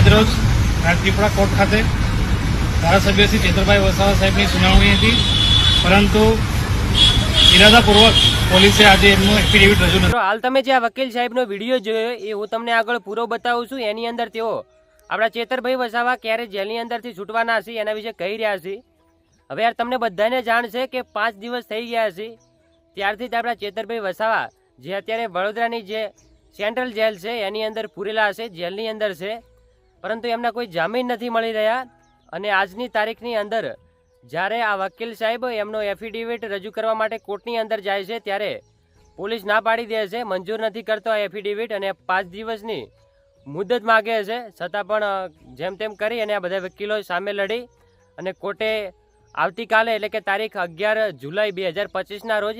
આજરોજ રાજપીપળા કોર્ટ ખાતે ધારાસભ્ય શ્રી ચેતરભાઈ વસાવા સાહેબની સુનાવણી હતી. પરંતુ ઇરાદાપૂર્વક પોલીસે આજે એમનું એફિડેવિટ રજૂ નથી. હાલ તમે જે આ વકીલ સાહેબનો વીડિયો જોયો એ હું તમને આગળ પૂરો બતાવું છું. એની અંદર તેઓ આપણા ચેતરભાઈ વસાવા ક્યારે જેલની અંદરથી છૂટવાના હશે એના વિશે કહી રહ્યા છે. હવે યાર તમને બધાને જાણ છે કે પાંચ દિવસ થઈ ગયા છે. ત્યારથી જ આપણા ચેતરભાઈ વસાવા જે અત્યારે વડોદરાની જે સેન્ટ્રલ જેલ છે એની અંદર પૂરેલા હશે, જેલની અંદર છે. પરંતુ એમના કોઈ જામીન નથી મળી રહ્યા અને આજની તારીખની અંદર જ્યારે આ વકીલ સાહેબ એમનો એફિડેવિટ રજૂ કરવા માટે કોર્ટની અંદર જાય છે ત્યારે પોલીસ ના પાડી દે છે, મંજૂર નથી કરતો આ એફિડેવિટ અને પાંચ દિવસની મુદત માગે છે. છતાં પણ જેમ તેમ કરી અને આ બધા વકીલો સામે લડી અને કોર્ટે આવતીકાલે એટલે કે તારીખ અગિયાર જુલાઈ બે હજાર પચીસના રોજ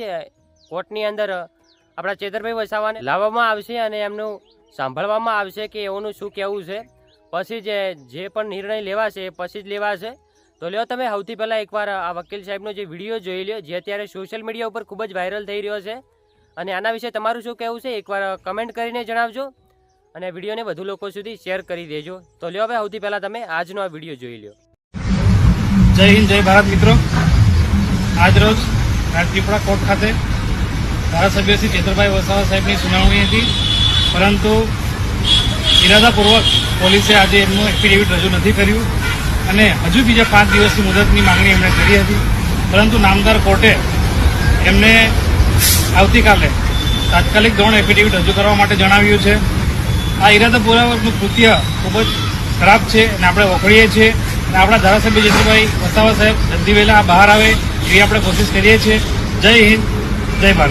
કોર્ટની અંદર આપણા ચેતરભાઈ વસાવાને લાવવામાં આવશે અને એમનું સાંભળવામાં આવશે કે એઓનું શું કહેવું છે. પછી જે જે પણ નિર્ણય લેવાશે એ પછી જ લેવાશે. તો લ્યો તમે સૌથી પહેલાં એકવાર આ વકીલ સાહેબનો જે વીડિયો જોઈ લ્યો, જે અત્યારે સોશિયલ મીડિયા ઉપર ખૂબ જ વાયરલ થઈ રહ્યો છે. અને આના વિશે તમારું શું કહેવું છે, એકવાર કમેન્ટ કરીને જણાવજો. અને વિડીયોને વધુ લોકો સુધી શેર કરી દેજો. તો લ્યો હવે સૌથી પહેલાં તમે આજનો આ વીડિયો જોઈ લ્યો. જય હિન્દ, જય ભારત મિત્રો. આજરોજ રાજપીપળા કોર્ટ ખાતે ધારાસભ્ય શ્રી ચેતરભાઈ વસાવા સાહેબની સુનાવણી હતી. પરંતુ ઇરાદાપૂર્વક પોલીસે આજે એમનું એફિડેવિટ રજૂ નથી કર્યું અને હજુ બીજા પાંચ દિવસની મુદતની માંગણી એમણે કરી હતી. પરંતુ નામદાર કોર્ટે એમને આવતીકાલે તાત્કાલિક ધોરણ એફિડેવિટ રજૂ કરવા માટે જણાવ્યું છે. આ ઇરાદાપૂર્વકનું કૃત્ય ખૂબ જ ખરાબ છે અને આપણે વખોડીએ છીએ. અને આપણા ધારાસભ્ય જેતુભાઈ વસાવા સાહેબ જલ્દી વહેલા બહાર આવે એવી આપણે કોશિશ કરીએ છીએ. જય હિન્દ, જય ભારત.